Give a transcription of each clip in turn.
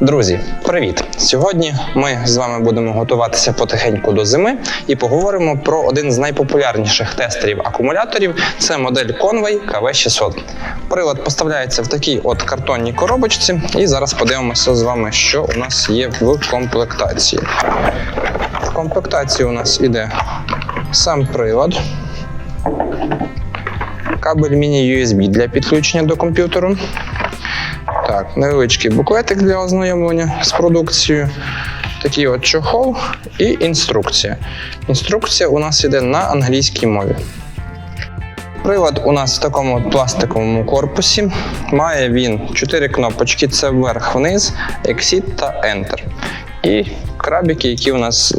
Друзі, привіт! Сьогодні ми з вами будемо готуватися потихеньку до зими і поговоримо про один з найпопулярніших тестерів акумуляторів. Це модель Conway KV600. Прилад поставляється в такій от картонній коробочці, і зараз подивимося з вами, що у нас є в комплектації. В комплектації у нас іде сам прилад, кабель міні-USB для підключення до комп'ютеру. Так, невеличкий буклетик для ознайомлення з продукцією. Такий от чохол і інструкція. Інструкція у нас йде на англійській мові. Прилад у нас в такому пластиковому корпусі. Має він 4 кнопочки: це вверх-вниз, Exit та Enter. І крабики, які у нас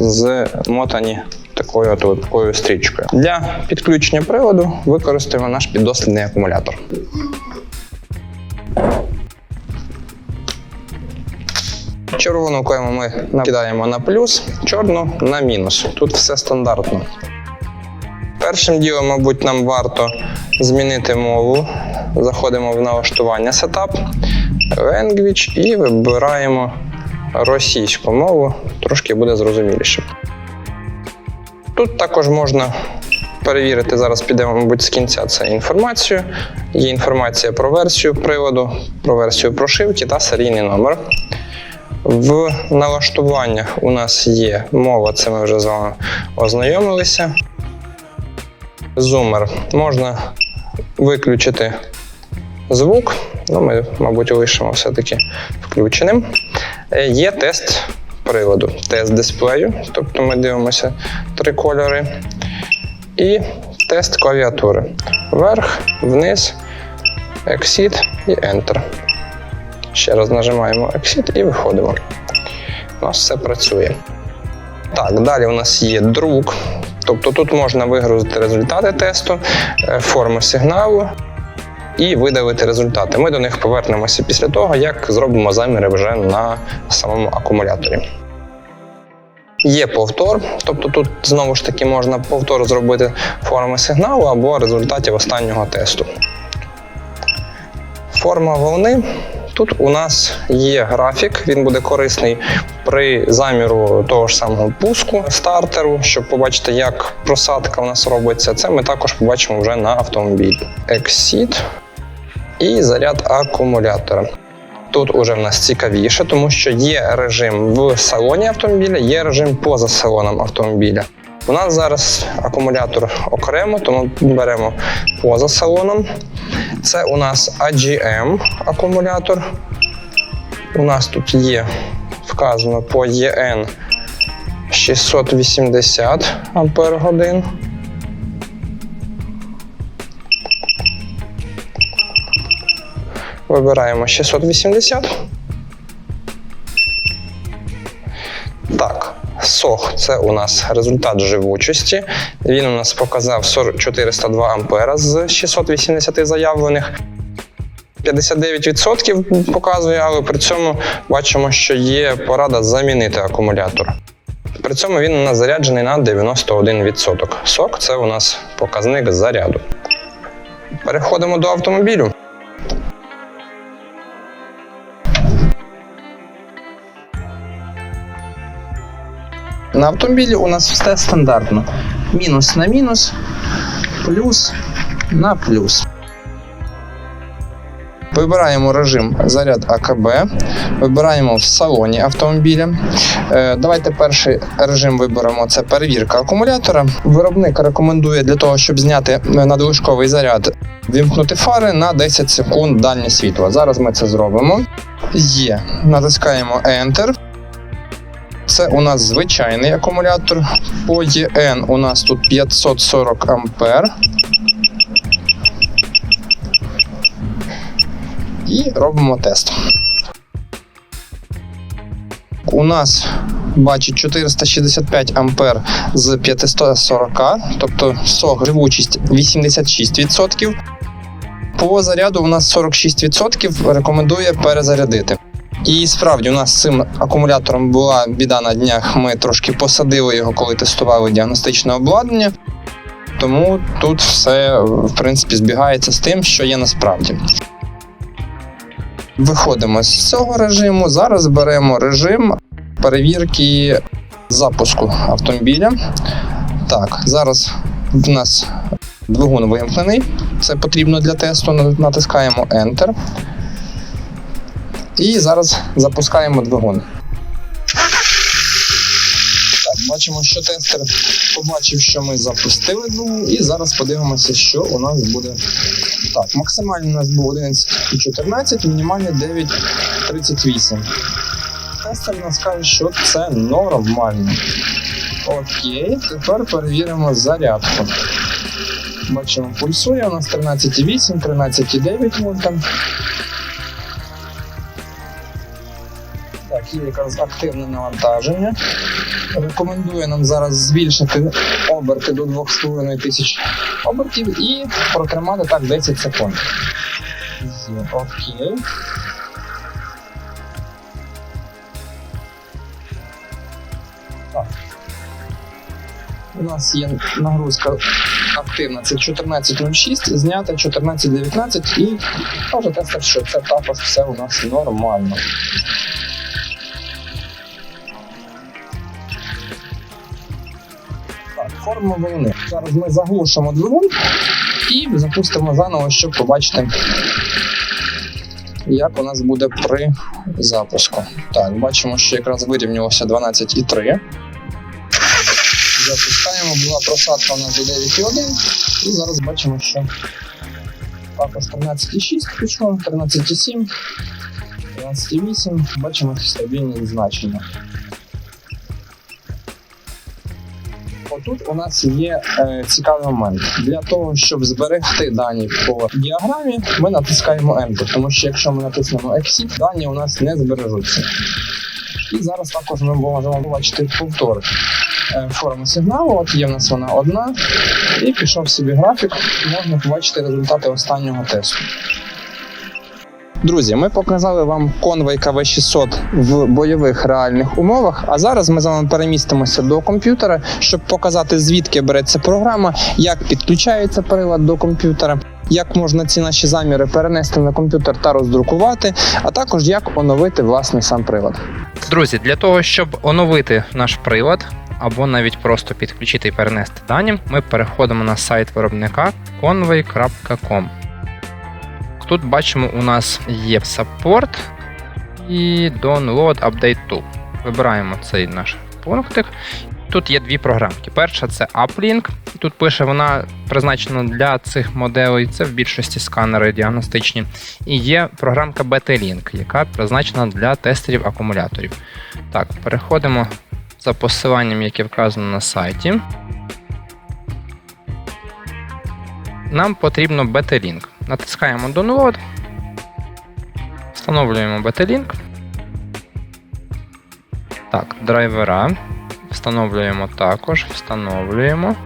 змотані такою от стрічкою. Для підключення приладу використаємо наш піддослідний акумулятор. Червону клему ми накидаємо на плюс, чорну на мінус. Тут все стандартно. Першим ділом, мабуть, нам варто змінити мову. Заходимо в налаштування Setup, Language і вибираємо російську мову, трошки буде зрозуміліше. Тут також можна перевірити, зараз підемо, мабуть, з кінця це інформацію. Є інформація про версію приладу, про версію прошивки та серійний номер. В налаштуваннях у нас є мова, це ми вже з вами ознайомилися. Зумер. Можна виключити звук, ну, ми, мабуть, лишимо все-таки включеним. Е, Є тест приладу, тест дисплею, тобто ми дивимося три кольори. І тест клавіатури. Вверх, вниз, Exit і Enter. Ще раз нажимаємо Exit і виходимо. У нас все працює. Так, далі у нас є друк. Тобто тут можна вигрузити результати тесту, е, форми сигналу і видалити результати. Ми до них повернемося після того, як зробимо заміри вже на самому акумуляторі. Є повтор, тобто тут знову ж таки можна повтор зробити форми сигналу або результатів останнього тесту. Форма волни. Тут у нас є графік, він буде корисний при заміру того ж самого пуску стартеру, щоб побачити, як просадка у нас робиться. Це ми також побачимо вже на автомобілі. Exit і заряд акумулятора. Тут уже в нас цікавіше, тому що є режим в салоні автомобіля, є режим поза салоном автомобіля. У нас зараз акумулятор окремо, тому беремо поза салоном. Це у нас AGM акумулятор. У нас тут є вказано по EN 680 Ампер годин. Вибираємо 680. Сох це у нас результат живучості. Він у нас показав 402 ампера з 680 заявлених. 59% показує, але при цьому бачимо, що є порада замінити акумулятор. При цьому він у нас заряджений на 91%. Сок це у нас показник заряду. Переходимо до автомобілю. На автомобілі у нас все стандартно. Мінус на мінус, плюс на плюс. Вибираємо режим заряд АКБ, вибираємо в салоні автомобіля. Е, Давайте перший режим виберемо це перевірка акумулятора. Виробник рекомендує для того, щоб зняти надлишковий заряд, вімкнути фари на 10 секунд дальнє світло. Зараз ми це зробимо. Є. Натискаємо Enter. Це у нас звичайний акумулятор. По ЄН у нас тут 540 ампер. І робимо тест. У нас бачить 465 ампер з 540, тобто сок живучість 86%. По заряду у нас 46%. Рекомендує перезарядити. І справді у нас з цим акумулятором була біда на днях. Ми трошки посадили його, коли тестували діагностичне обладнання. Тому тут все в принципі збігається з тим, що є насправді. Виходимо з цього режиму. Зараз беремо режим перевірки запуску автомобіля. Так, зараз в нас двигун вимкнений. Це потрібно для тесту. Натискаємо Enter. І зараз запускаємо двигун. Так, бачимо, що тестер побачив, що ми запустили двигун, і зараз подивимося, що у нас буде. Так, максимальний у нас був 11,14, мінімальний 9,38. Тестер нас каже, що це нормально. Окей, тепер перевіримо зарядку. Бачимо, пульсує у нас 13,8, 13,9 вольта. Є якраз активне навантаження. Рекомендує нам зараз збільшити оберти до 2,5 тисяч обертів і протримати так 10 секунд. Окей. У нас є нагрузка активна, це 14.06, знята 14.19 і каже тестер, що це також все у нас нормально. Форма волни. Зараз ми заглушимо двигун і запустимо заново, щоб побачити, як у нас буде при запуску. Так, бачимо, що якраз вирівнювався 12,3. Запускаємо, була просадка у нас до 9,1. І зараз бачимо, що також 13,6 пішло, 13,7, 13,8. Бачимо стабільні значення. Отут у нас є е, цікавий момент. Для того, щоб зберегти дані по діаграмі, ми натискаємо Enter, тому що якщо ми натиснемо Exit, дані у нас не збережуться. І зараз також ми можемо побачити повтор е, форми сигналу. От є в нас вона одна, і пішов собі графік, можна побачити результати останнього тесту. Друзі, ми показали вам Conway KV600 в бойових реальних умовах. А зараз ми з вами перемістимося до комп'ютера, щоб показати, звідки береться програма, як підключається прилад до комп'ютера, як можна ці наші заміри перенести на комп'ютер та роздрукувати, а також як оновити власний сам прилад. Друзі, для того, щоб оновити наш прилад або навіть просто підключити і перенести дані, ми переходимо на сайт виробника conway.com. Тут бачимо, у нас є support і download update tool. Вибираємо цей наш пунктик. Тут є дві програмки. Перша це Uplink. Тут пише, вона призначена для цих моделей. Це в більшості сканери діагностичні. І є програмка BT-Link, яка призначена для тестерів акумуляторів. Так, переходимо за посиланням, яке вказано на сайті. Нам потрібно BT-Link. Натискаємо Download. Встановлюємо BT-Link. Так, драйвера. Встановлюємо також, встановлюємо.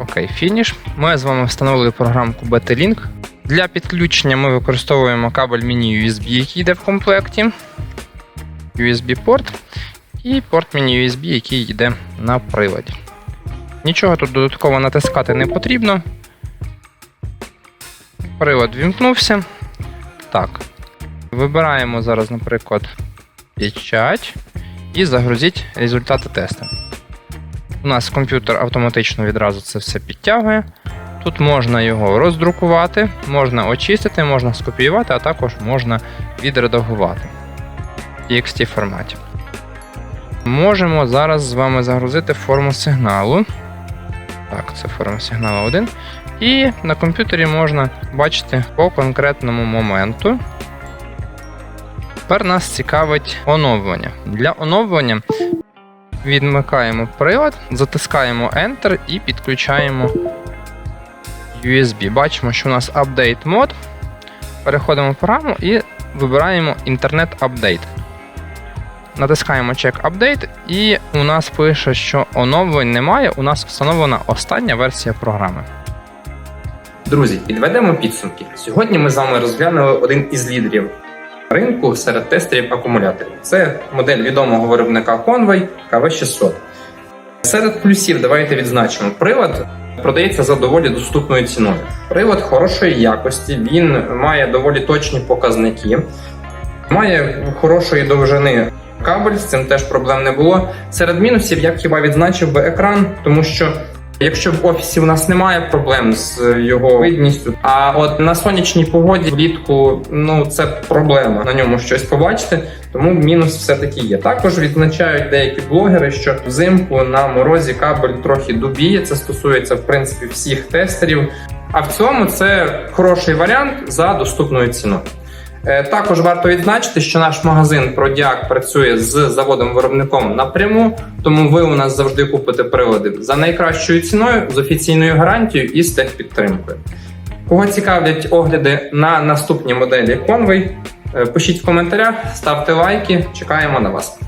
Окей, фініш. Ми з вами встановили програмку BT-Link. Для підключення ми використовуємо кабель міні-USB, який йде в комплекті. USB-порт і порт міні-USB, який йде на приладі. Нічого тут додатково натискати не потрібно. Прилад вімкнувся. Так. Вибираємо зараз, наприклад, печать і загрузіть результати тесту. У нас комп'ютер автоматично відразу це все підтягує. Тут можна його роздрукувати, можна очистити, можна скопіювати, а також можна відредагувати в TXT форматі. Можемо зараз з вами загрузити форму сигналу. Так, це форма сигналу 1. І на комп'ютері можна бачити по конкретному моменту. Тепер нас цікавить оновлення. Для оновлення відмикаємо прилад, затискаємо Enter і підключаємо USB. Бачимо, що у нас Update мод. Переходимо в програму і вибираємо Internet Update. Натискаємо Check Update, і у нас пише, що оновлень немає. У нас встановлена остання версія програми. Друзі, підведемо підсумки. Сьогодні ми з вами розглянули один із лідерів ринку серед тестерів акумуляторів. Це модель відомого виробника Conway KV600. Серед плюсів давайте відзначимо прилад продається за доволі доступною ціною. Привод хорошої якості, він має доволі точні показники, має хорошої довжини кабель, з цим теж проблем не було. Серед мінусів я б хіба відзначив би екран, тому що. Якщо в офісі у нас немає проблем з його видністю, а от на сонячній погоді влітку ну це проблема на ньому щось побачити, тому мінус все-таки є. Також відзначають деякі блогери, що взимку на морозі кабель трохи дубіє. Це стосується в принципі всіх тестерів. А в цьому це хороший варіант за доступною ціною. Е, Також варто відзначити, що наш магазин Продіак працює з заводом-виробником напряму, тому ви у нас завжди купите прилади за найкращою ціною, з офіційною гарантією і з техпідтримкою. Кого цікавлять огляди на наступні моделі Conway, е, пишіть в коментарях, ставте лайки, чекаємо на вас.